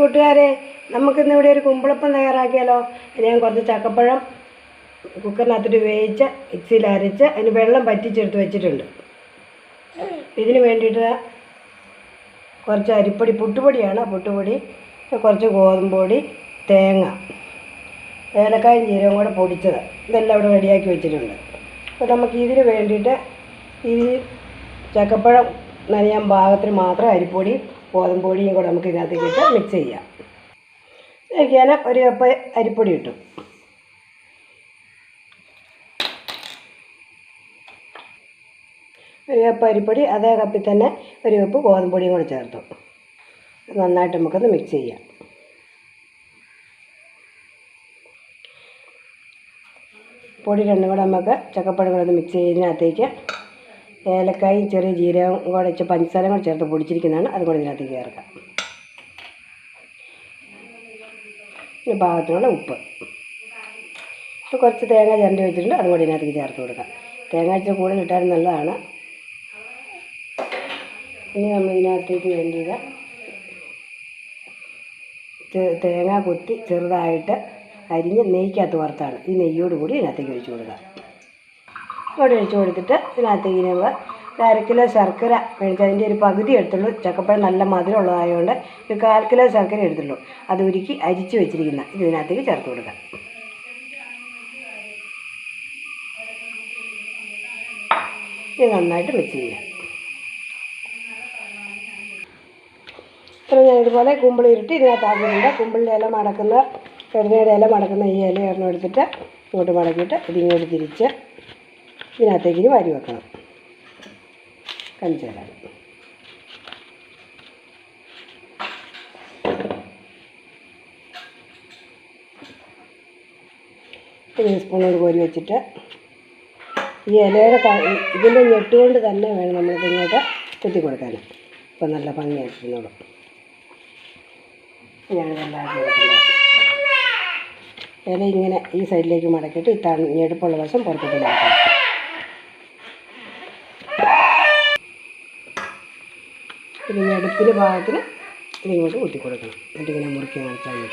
കൂട്ടുകാരെ നമുക്കിന്ന് ഇവിടെ ഒരു കുമ്പിളപ്പം തയ്യാറാക്കിയാലോ? ഞാൻ കുറച്ച് ചക്കപ്പഴം കുക്കറിനകത്തിട്ട് വേവിച്ച് മിക്സിയിൽ അരച്ച് അതിന് വെള്ളം പറ്റിച്ചെടുത്ത് വെച്ചിട്ടുണ്ട്. ഇതിന് വേണ്ടിയിട്ട് കുറച്ച് അരിപ്പൊടി പുട്ടുപൊടിയാണ്. പുട്ടുപൊടി കുറച്ച് ഗോതമ്പ് പൊടി തേങ്ങ ഏലക്കായും ജീരകം കൂടെ പൊടിച്ചത്. ഇതെല്ലാം ഇവിടെ റെഡിയാക്കി വെച്ചിട്ടുണ്ട്. അപ്പോൾ നമുക്ക് ഇതിന് വേണ്ടിയിട്ട് ഈ ചക്കപ്പഴം നനയാൻ പാകത്തിന് മാത്രം അരിപ്പൊടി ഗോതമ്പ് പൊടിയും കൂടെ നമുക്ക് ഇതിനകത്തേക്ക് ഇട്ട് മിക്സ് ചെയ്യാം. ഞാൻ ഒരു കപ്പ് അരിപ്പൊടി ഇട്ടു. ഒരു കപ്പ് അരിപ്പൊടി അതേ കപ്പിൽ തന്നെ ഒരു കപ്പ് ഗോതമ്പ് പൊടിയും കൂടെ ചേർത്തു. നന്നായിട്ട് നമുക്കൊന്ന് മിക്സ് ചെയ്യാം. പൊടി രണ്ടും കൂടെ നമുക്ക് ചക്കപ്പഴം കൂടെ ഒന്ന് മിക്സ് ചെയ്യുന്നതിനകത്തേക്ക് ഏലക്കായും ചെറിയ ജീരകം കൂടെ ഇച്ചിരി പഞ്ചസാരയും കൂടെ ചേർത്ത് പൊടിച്ചിരിക്കുന്നതാണ്. അതും കൂടെ ഇതിനകത്തേക്ക് ചേർക്കാം. പാകത്തിനുള്ള ഉപ്പ്. ഇപ്പോൾ കുറച്ച് തേങ്ങ ചിരണ്ടി വെച്ചിട്ടുണ്ട്. അതും കൂടി ഇതിനകത്തേക്ക് ചേർത്ത് കൊടുക്കാം. തേങ്ങ ഇച്ചിരി കൂടുതൽ ഇട്ടാലും നല്ലതാണ്. ഇനി നമ്മൾ ഇതിനകത്തേക്ക് വേണ്ടിയത് തേങ്ങ കൊത്തി ചെറുതായിട്ട് അരിഞ്ഞ് നെയ്ക്കകത്ത് വറുത്താണ്. ഈ നെയ്യോട് കൂടി ഇതിനകത്തേക്ക് ഒഴിച്ച് കൊടുക്കുക ഇവിടെ ഒഴിച്ച് കൊടുത്തിട്ട് ഇതിനകത്തേക്ക് നമ്മൾ അര കിലോ ശർക്കര മേടിച്ച് അതിന്റെ ഒരു പകുതി എടുത്തുള്ളൂ. ചക്കപ്പഴം നല്ല മധുരമുള്ളതായതുകൊണ്ട് ഒരു കാൽ കിലോ ശർക്കര എടുത്തുള്ളൂ. അത് ഉരുക്കി അരിച്ച് വെച്ചിരിക്കുന്ന ഇത് ഇതിനകത്തേക്ക് ചേർത്ത് കൊടുക്കാം. ഇത് നന്നായിട്ട് മിക്സ് ചെയ്യാം ഇത്ര ഞാൻ ഇതുപോലെ കുമ്പിളി ഇരുട്ടി ഇതിനകത്ത് ആക്കിയിട്ടുണ്ട്. കുമ്പിളിന്റെ ഇല മടക്കുന്ന കരുതയുടെ ഇല മടക്കുന്ന ഈ ഇല ഒരെണ്ണം എടുത്തിട്ട് ഇങ്ങോട്ട് മടക്കിയിട്ട് ഇതിങ്ങോട്ട് തിരിച്ച് ഇതിനകത്തേക്ക് വരി വെക്കണം. കാണിച്ചു തരാം ഒരു സ്പൂണോട് കോരി വെച്ചിട്ട് ഈ ഇലയുടെ ഇതിന്റെ ഞെട്ടുകൊണ്ട് തന്നെ വേണം നമ്മളിത് ഇങ്ങോട്ട് കുത്തി കൊടുക്കാൻ. ഇപ്പം നല്ല ഭംഗിയായിട്ടിരുന്നോളും ഞാനിതെല്ലാം ഇല ഇങ്ങനെ ഈ സൈഡിലേക്ക് മടക്കിയിട്ട് ഈ ഞെടുപ്പുള്ള വശം പുറത്തോട്ട് മാറ്റണം പിന്നെ ഞെടുപ്പിന് ഭാഗത്തിന് ഇതിങ്ങോട്ട് ഊറ്റി കൊടുക്കണം. എന്നിട്ട് ഇങ്ങനെ മുറുക്കി കാണിച്ചാൽ മതി.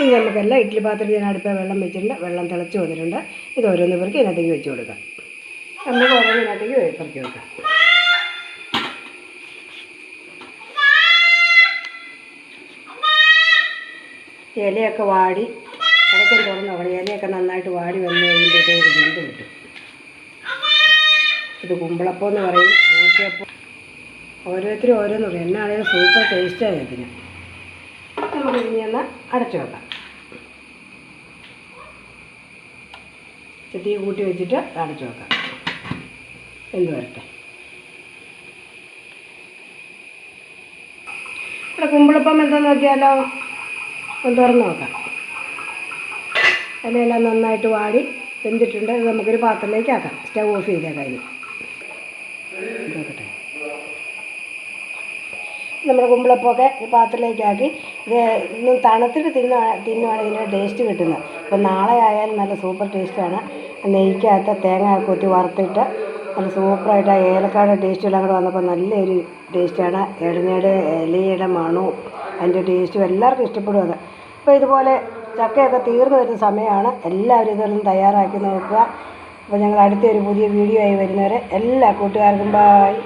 ഇനി നമുക്കെല്ലാം ഇഡ്ഡലി പാത്രത്തിൽ ഞാൻ അടുപ്പ് വെള്ളം വെച്ചിട്ടുണ്ട്. വെള്ളം തിളച്ച് വന്നിട്ടുണ്ട്. ഇത് ഓരോന്ന് പേർക്ക് ഇതിനകത്തേക്ക് വെച്ച് കൊടുക്കാം. നമുക്ക് ഓരോന്നിനകത്തേക്ക് പെറുക്കി വെക്കാം ഇലയൊക്കെ വാടി ഇടയ്ക്കും തുറന്ന് നോക്കണം ഇലയൊക്കെ നന്നായിട്ട് വാടി വന്ന് കഴിയുമ്പോഴത്തേക്ക് വെന്ത് കിട്ടും. ഇത് കുമ്പളപ്പം എന്ന് പറയും. പൂച്ചയപ്പം ഓരോരുത്തരും ഓരോന്ന് പറയും. എന്നാണെങ്കിലും സൂപ്പർ ടേസ്റ്റാണ് ഇതിന് നമുക്ക് ഇനി ഒന്ന് അടച്ചു വെക്കാം. തീ കൂട്ടി വെച്ചിട്ട് അടച്ചു വെക്കാം. എന്ത് വരട്ടെ. ഇവിടെ കുമ്പിളപ്പം എന്താ നോക്കിയാലോ? ഒന്ന് തുറന്ന് നോക്കാം. ഇലയെല്ലാം നന്നായിട്ട് വാടി വെന്തിട്ടുണ്ട്. നമുക്കൊരു പാത്രത്തിലേക്ക് ആക്കാം സ്റ്റവ് ഓഫ് ചെയ്തേക്കാം ഇനി. നോക്കട്ടെ നമ്മുടെ കുമ്പിളപ്പമൊക്കെ പാത്രത്തിലേക്കാക്കി. ഇത് ഇന്ന് തണുത്തിട്ട് തിന്ന തിന്നുവാണ് ഇതിന്റെ ടേസ്റ്റ് കിട്ടുന്നത് അപ്പോൾ നാളെ ആയാലും നല്ല സൂപ്പർ ടേസ്റ്റാണ് നെയ്ക്കകത്ത് തേങ്ങ കൊത്തി വറുത്തിട്ട് നല്ല സൂപ്പറായിട്ട് ആ ഏലക്കായുടെ ടേസ്റ്റ് എല്ലാം കൂടെ വന്നപ്പോൾ നല്ലൊരു ടേസ്റ്റാണ് എടഞ്ഞയുടെ ഇലയുടെ മണവും അതിന്റെ ടേസ്റ്റും എല്ലാവർക്കും ഇഷ്ടപ്പെടും അത്. അപ്പോൾ ഇതുപോലെ ചക്കയൊക്കെ തീർന്നു വരുന്ന സമയമാണ് എല്ലാവരും ഇതൊന്നും തയ്യാറാക്കി നോക്കുക. അപ്പോൾ ഞങ്ങൾ അടുത്തൊരു പുതിയ വീഡിയോ ആയി വരുന്നവരെ എല്ലാ കൂട്ടുകാർക്കും ബായ്